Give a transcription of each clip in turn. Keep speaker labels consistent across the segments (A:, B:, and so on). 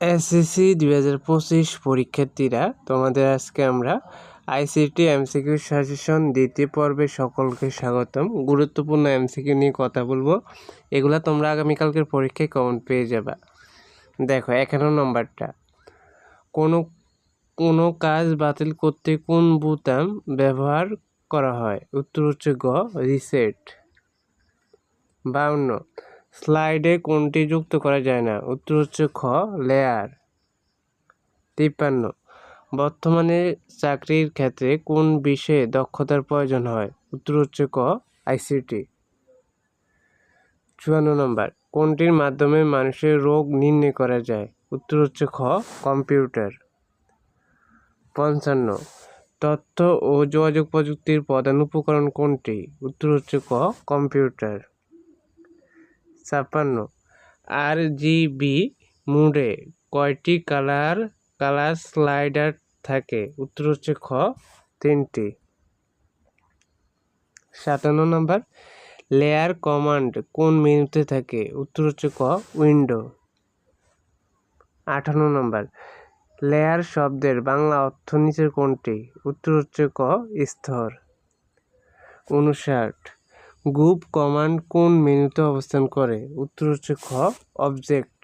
A: SSC দুই হাজার পঁচিশ পরীক্ষার্থীরা, তোমাদের আজকে আমরা আইসিটি এমসিকিউ সাজেশন দ্বিতীয় পর্বে সকলকে স্বাগতম। গুরুত্বপূর্ণ এমসিকিউ নিয়ে কথা বলব। এগুলা তোমরা আগামীকালকের পরীক্ষায় কমন পেয়ে যাবা। দেখো একান্ন নম্বরটা। কোনো কোনো কাজ বাতিল করতে কোন বোতাম ব্যবহার করা হয়? উত্তর হচ্ছে গ, রিসেট। বাউন্ন। স্লাইডে কোনটি যুক্ত করা যায় না? উত্তর হচ্ছে খ লেয়ার তিপ্পান্ন, বর্তমানে চাকরির ক্ষেত্রে কোন বিষয়ে দক্ষতার প্রয়োজন হয়? উত্তর হচ্ছে ক আইসিটি চুয়ান্ন নম্বর, কোনটির মাধ্যমে মানুষের রোগ নির্ণয় করা যায়? উত্তর হচ্ছে খ, কম্পিউটার। পঞ্চান্ন, তথ্য ও যোগাযোগ প্রযুক্তির প্রধান উপকরণ কোনটি? উত্তর হচ্ছে ক, কম্পিউটার। ছাপ্পান্ন আর জিবি মুডে কয়টি কালার কালার স্লাইডার থাকে? উত্তর হচ্ছে খ, তিনটি। সাতান্ন নম্বর, লেয়ার কমান্ড কোন মেনুতে থাকে? উত্তর হচ্ছে ক, উইন্ডো। আঠান্ন নম্বর, লেয়ার শব্দের বাংলা অর্থ নিচের কোনটি? উত্তর হচ্ছে ক স্তর উনষাট। গ্রুপ কমান্ড কোন মেনুতে অবস্থান করে? উত্তর হচ্ছে খ অবজেক্ট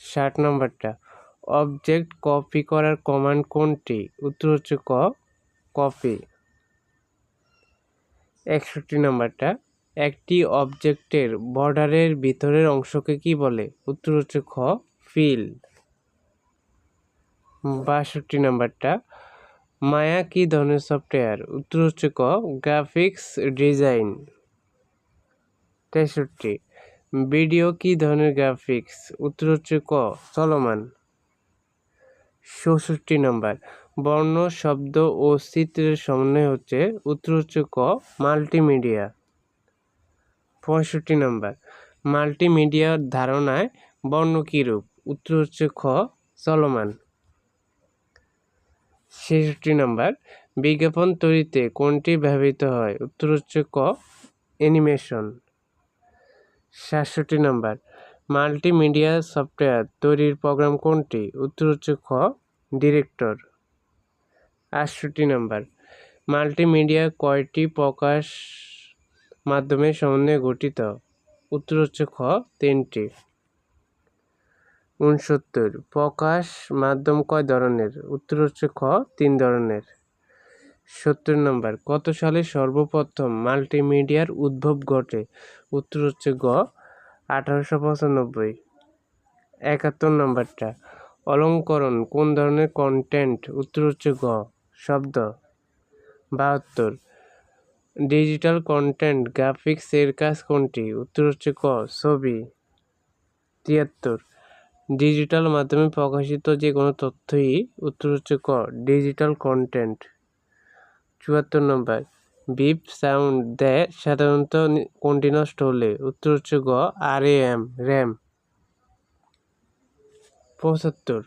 A: ষাট নম্বরটা। অবজেক্ট কপি করার কমান্ড কোনটি? উত্তর হচ্ছে ক কপি একষট্টি নম্বরটা। একটি অবজেক্টের বর্ডারের ভিতরের অংশকে কি বলে? উত্তর হচ্ছে খ ফিল বাষট্টি নাম্বারটা। মায়া কি ধরনের সফটওয়্যার উত্তর হচ্ছে ক গ্রাফিক্স ডিজাইন তেষট্টি। ভিডিও কি ধরনের গ্রাফিক্স উত্তর হচ্ছে ক চলমান? চৌষট্টি নম্বর, বর্ণ, শব্দ ও চিত্রের সমন্বয় হচ্ছে উত্তর হচ্ছে ক মাল্টিমিডিয়া পঁয়ষট্টি নম্বর মাল্টিমিডিয়ার ধারণায় বর্ণ কীরূপ উত্তর হচ্ছে খ চলমান? ছেষট্টি নম্বর, বিজ্ঞাপন তৈরিতে কোনটি ব্যবহৃত হয়? উত্তর হচ্ছে ক, অ্যানিমেশন। সাতষট্টি নম্বর, মাল্টিমিডিয়া সফটওয়্যার তৈরির প্রোগ্রাম কোনটি? উত্তর হচ্ছে খ, ডিরেক্টর। আটষট্টি নম্বর, মাল্টিমিডিয়া কয়টি প্রকাশ মাধ্যমে সমন্বয়ে গঠিত? উত্তর হচ্ছে খ, তিনটি। উনসত্তর প্রকাশ মাধ্যম কয় ধরনের? উত্তর হচ্ছে খ, তিন ধরনের। সত্তর নম্বর, কত সালে সর্বপ্রথম মাল্টিমিডিয়ার উদ্ভব ঘটে? উত্তর হচ্ছে গ, আঠারোশো পঁচানব্বই। একাত্তর নম্বরটা, অলঙ্করণ কোন ধরনের কন্টেন্ট উত্তর হচ্ছে গ, শব্দ। বাহাত্তর ডিজিটাল কন্টেন্ট গ্রাফিক্স এর কাজ কোনটি? উত্তর হচ্ছে ক, ছবি। তিয়াত্তর ডিজিটাল মাধ্যমে প্রকাশিত যে কোনো তথ্যই উত্তর হচ্ছে ক ডিজিটাল কন্টেন্ট। চুয়াত্তর নম্বর, বিপ সাউন্ড দেয় সাধারণত কোনটি নষ্ট হলে? উত্তর হচ্ছে গ আর এ এম র্যাম। পঁচাত্তর,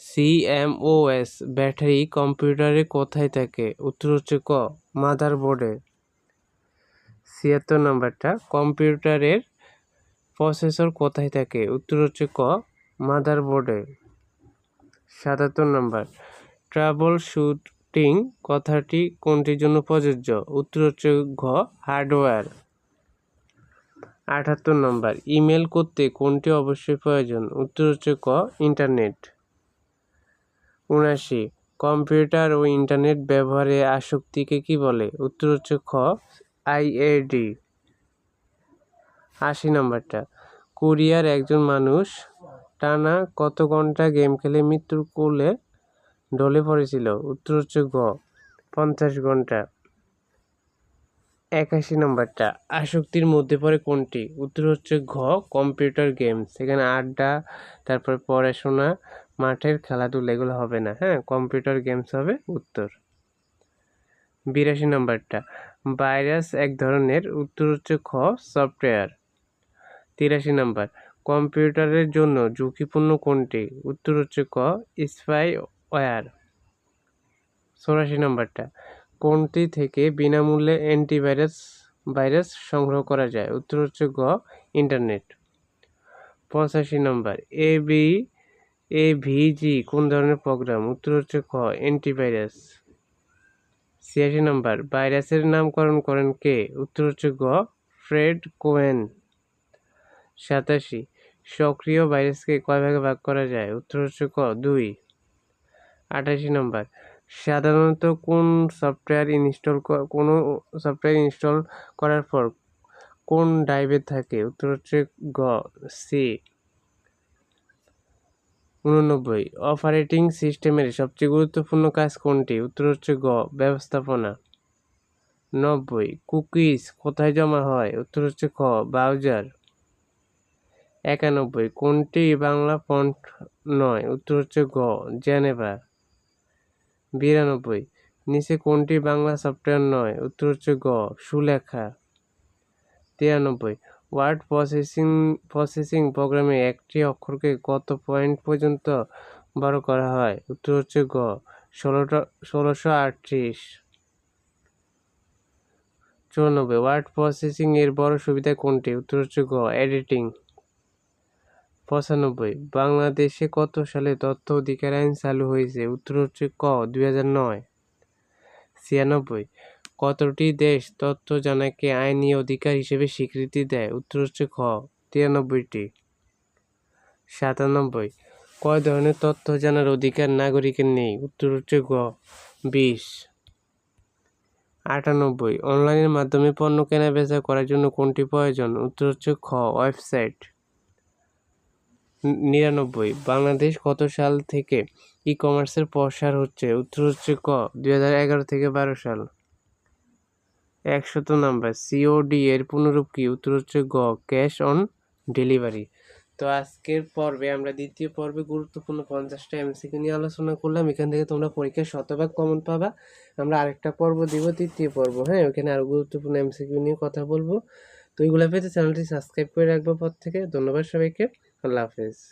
A: সিএমওএস, ব্যাটারি কম্পিউটারে কোথায় থাকে? উত্তর হচ্ছে ক মাদারবোর্ডে। ছিয়াত্তর নম্বরটা, কম্পিউটারের প্রসেসর কোথায় থাকে? উত্তর হচ্ছে ক মাদারবোর্ডে। সাতাত্তর নম্বর। ট্রাবল শুটিং কথাটি কোনটির জন্য প্রযোজ্য? উত্তর হচ্ছে ঘ, হার্ডওয়্যার। আটাত্তর নম্বর। ইমেল করতে কোনটি অবশ্যই প্রয়োজন? উত্তর হচ্ছে ক, ইন্টারনেট। উনাশি কম্পিউটার ও ইন্টারনেট ব্যবহারে আসক্তিকে কি বলে? উত্তর হচ্ছে খ আইএডি আশি নম্বরটা। কোরিয়ার একজন মানুষ টানা কত ঘণ্টা গেম খেলে মৃত্যুর কোলে ঢলে পড়েছিল? উত্তর হচ্ছে গ পঞ্চাশ ঘণ্টা। একাশি নম্বরটা, আসক্তির মধ্যে পড়ে কোনটি? উত্তর হচ্ছে ঘ, কম্পিউটার গেমস এখানে আড্ডা, তারপর পড়াশোনা, মাঠের খেলাধুলা, এগুলো হবে না। হ্যাঁ কম্পিউটার গেমস হবে, উত্তর। বিরাশি নম্বরটা, ভাইরাস এক ধরনের, উত্তর হচ্ছে খ, সফটওয়্যার। তিরাশি নম্বর কম্পিউটারের জন্য ঝুঁকিপূর্ণ কোনটি? উত্তর হচ্ছে ক স্পাই ওয়্যার চৌরাশি নম্বরটা। কোনটি থেকে বিনামূল্যে অ্যান্টিভাইরাস, ভাইরাস সংগ্রহ করা যায়? উত্তর হচ্ছে গ, ইন্টারনেট। পঁচাশি নম্বর, এ বি, এ ভিজি কোন ধরনের প্রোগ্রাম? উত্তর হচ্ছে খ অ্যান্টিভাইরাস। ছিয়াশি নম্বর, ভাইরাসের নামকরণ করেন কে? উত্তর হচ্ছে গ, ফ্রেড কোয়েন। সাতাশি সক্রিয় ভাইরাসকে কয় ভাগে ভাগ করা যায়? উত্তর হচ্ছে ক, দুই। আটাশি নম্বর। সাধারণত কোন সফটওয়্যার ইনস্টল কোনো সফটওয়্যার ইনস্টল করার পর কোন ড্রাইভে থাকে? উত্তর হচ্ছে গ সি উননব্বই। অপারেটিং সিস্টেমের সবচেয়ে গুরুত্বপূর্ণ কাজ কোনটি? উত্তর হচ্ছে গ, ব্যবস্থাপনা। নব্বই। কুকিজ কোথায় জমা হয়? উত্তর হচ্ছে খ, ব্রাউজার। একানব্বই। কোনটি বাংলা ফন্ট নয়? উত্তর হচ্ছে গ, জেনেভা। বিরানব্বই। নিচে কোনটি বাংলা সফটওয়্যার নয়? উত্তর হচ্ছে গ, সুলেখা। তিরানব্বই। ওয়ার্ড প্রসেসিং প্রসেসিং প্রোগ্রামে একটি অক্ষরকে কত পয়েন্ট পর্যন্ত বড় করা হয়? উত্তর হচ্ছে গ, ষোলোটা, ষোলোশো আটত্রিশ। চুরানব্বই। ওয়ার্ড প্রসেসিং এর বড় সুবিধা কোনটি? উত্তর হচ্ছে গ, এডিটিং। পঁচানব্বই। বাংলাদেশে কত সালে তথ্য অধিকার আইন চালু হয়েছে? উত্তর হচ্ছে ক, দুই হাজার নয়। ছিয়ানব্বই। কতটি দেশ তথ্য জানাকে আইনি অধিকার হিসেবে স্বীকৃতি দেয়? উত্তর হচ্ছে খ, তিরানব্বইটি। সাতানব্বই। কয় ধরনের তথ্য জানার অধিকার নাগরিকের নেই? উত্তর হচ্ছে গ, বিশ। আটানব্বই। অনলাইনের মাধ্যমে পণ্য কেনা বেচা করার জন্য কোনটি প্রয়োজন? উত্তর হচ্ছে খ, ওয়েবসাইট। নিরানব্বই। বাংলাদেশ কত সাল থেকে ই কমার্সের প্রসার হচ্ছে? উত্তর হচ্ছে ক, দুই হাজার এগারো থেকে বারো সাল। একশত নাম্বার সিওডি এর পুনরূপ কি? উত্তর হচ্ছে গ ক্যাশ অন ডেলিভারি তো আজকের পর্বে আমরা দ্বিতীয় পর্বে গুরুত্বপূর্ণ পঞ্চাশটা এমসিকিউ নিয়ে আলোচনা করলাম। এখান থেকে তোমরা পরীক্ষায় শতভাগ কমন পাবা। আমরা আরেকটা পর্ব দিব, তৃতীয় পর্ব। হ্যাঁ ওখানে আরও গুরুত্বপূর্ণ এমসিকিউ নিয়ে কথা বলব। তো এইগুলো পেতে চ্যানেলটি সাবস্ক্রাইব করে রাখব পর থেকে ধন্যবাদ সবাইকে। আল্লাহ হাফেজ।